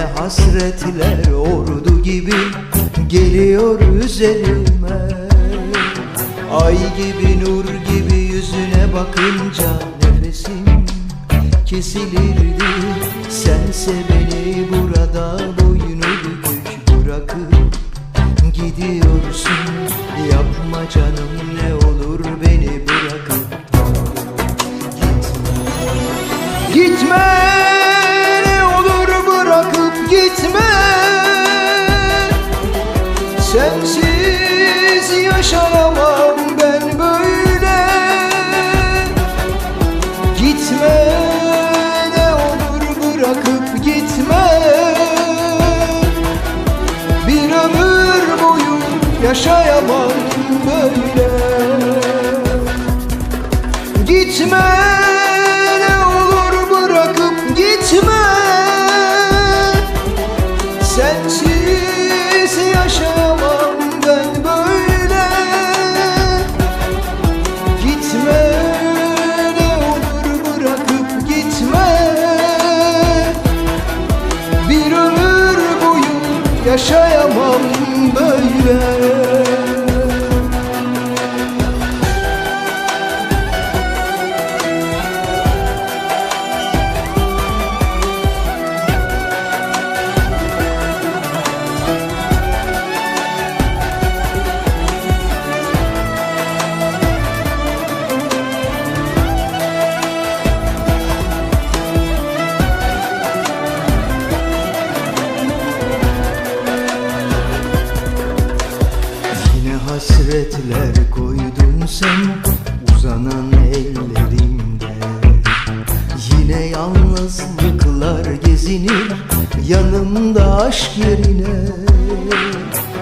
hasretler ordu gibi geliyor üzerime. Ay gibi nur gibi yüzüne bakınca nefesim kesilirdi. Sense beni burada Sensiz yaşayamam ben böyle. Gitme ne olur bırakıp gitme. Bir ömür boyu yaşayamam böyle. Gitme ne olur bırakıp gitme Bir ömür boyu yaşayamam böyle hasretler koydun sen uzanan ellerimde. Yine yalnızlıklar gezinir yanımda aşk yerine.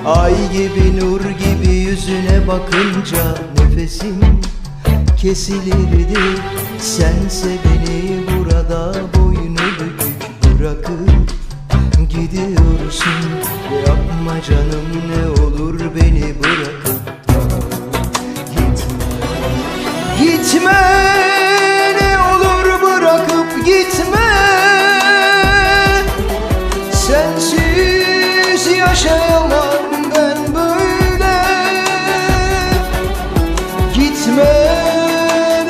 Ay gibi nur gibi yüzüne bakınca nefesim kesilirdi. Sense beni burada boynu bükük bırakıp Gidiyorsun yapma canım ne olur beni bırakıp Gitme. Gitme ne olur bırakıp gitme. Sensiz yaşayamam ben böyle. Gitme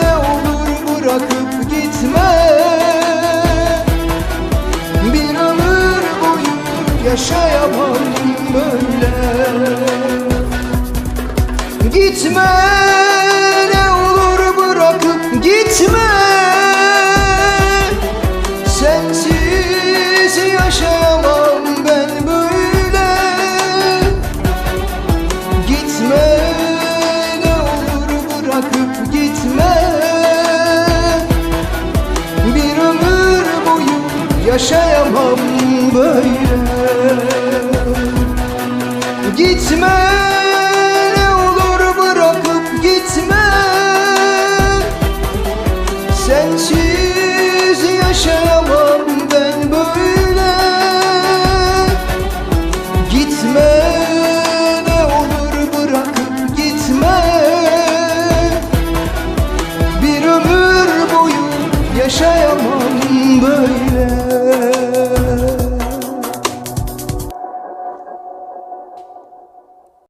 ne olur bırakıp gitme. Bir ömür boyu yaşayamam Gitme ne olur bırakıp gitme. Sensiz yaşayamam ben böyle. Gitme ne olur bırakıp gitme. Bir ömür boyu yaşayamam böyle Sensiz yaşayamam ben böyle. Gitme ne olur bırakıp gitme. Bir ömür boyu yaşayamam böyle